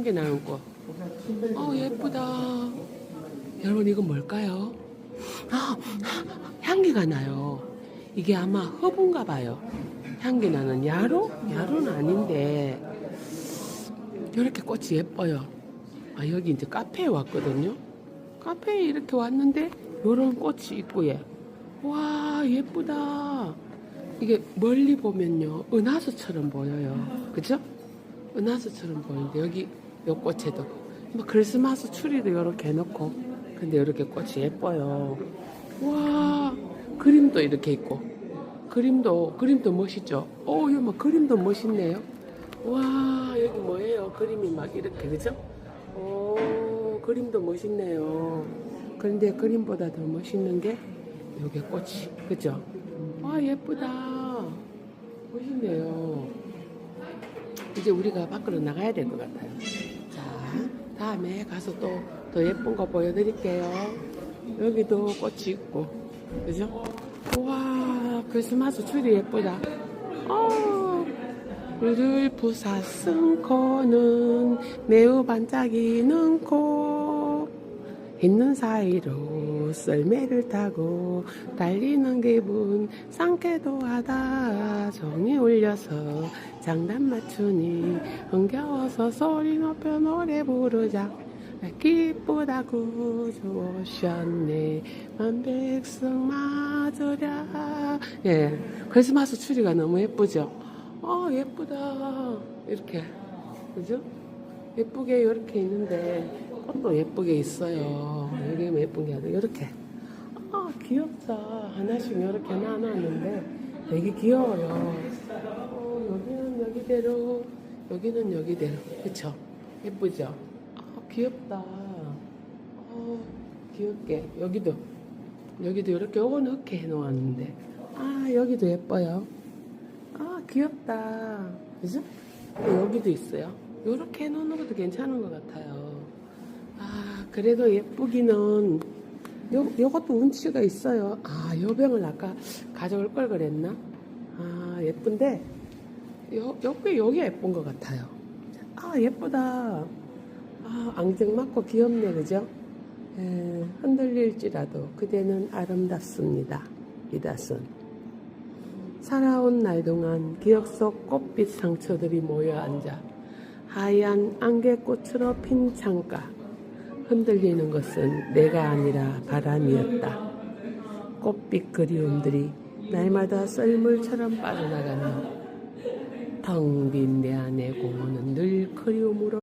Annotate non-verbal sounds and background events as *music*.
향기 나는 꽃. 어, 예쁘다. 여러분, 이건 뭘까요? 아, *gasps* 향기가 나요. 이게 아마 허브인가 봐요. 향기 나는 야로? 야로는 아닌데, 이렇게 꽃이 예뻐요. 아, 여기 이제 카페에 왔거든요. 카페에 이렇게 왔는데, 요런 꽃이 있고, 예. 와, 예쁘다. 이게 멀리 보면요, 은하수처럼 보여요. 그죠? 은하수처럼 보이는데, 여기, 요 꽃에도. 뭐 크리스마스 추리도 이렇게 해놓고, 근데 이렇게 꽃이 예뻐요. 와, 그림도 이렇게 있고, 그림도, 그림도 멋있죠? 어, 이거 막 그림도 멋있네요. 와, 여기 뭐예요? 그림이 막 이렇게, 그죠? 오, 그림도 멋있네요. 그런데 그림보다 더 멋있는 게, 요게 꽃이, 그죠? 와, 예쁘다. 멋있네요. 이제 우리가 밖으로 나가야 될 것 같아요. 자, 다음에 가서 또 더 예쁜 거 보여드릴게요. 여기도 꽃이 있고, 그죠? 우와, 크리스마스 추리 예쁘다. 어, 울부사 쓴 코는 매우 반짝이는 코. 있는 사이로 썰매를 타고 달리는 기분 상쾌도 하다. 종이 울려서 장단 맞추니 흥겨워서 소리 높여 노래 부르자. 기쁘다고 좋으셨네. 만백성 맞으랴. 예 크리스마스 추리가 너무 예쁘죠? 아 예쁘다. 이렇게. 그죠? 예쁘게 이렇게 있는데 꽃도 예쁘게 있어요. 여기 예쁜 게 아니라 이렇게. 아 귀엽다. 하나씩 이렇게 나눴는데 되게 귀여워요. 어, 여기는 여기대로, 여기는 여기대로. 그쵸? 예쁘죠? 아 귀엽다. 어, 귀엽게. 여기도 여기도 이렇게 이렇게 해놓았는데 아 여기도 예뻐요. 아 귀엽다. 그죠? 여기도 있어요. 이렇게 해놓는 것도 괜찮은 것 같아요. 아, 그래도 예쁘기는, 요, 요것도 운치가 있어요. 아, 요 병을 아까 가져올 걸 그랬나? 아, 예쁜데, 요, 요게, 요게 예쁜 것 같아요. 아, 예쁘다. 아, 앙증맞고 귀엽네, 그죠? 예, 흔들릴지라도 그대는 아름답습니다. 이다순. 살아온 날 동안 기억 속 꽃빛 상처들이 모여 앉아 하얀 안개꽃으로 핀 창가. 흔들리는 것은 내가 아니라 바람이었다. 꽃빛 그리움들이 날마다 썰물처럼 빠져나가는 텅빈 내 안의 공원은 늘 그리움으로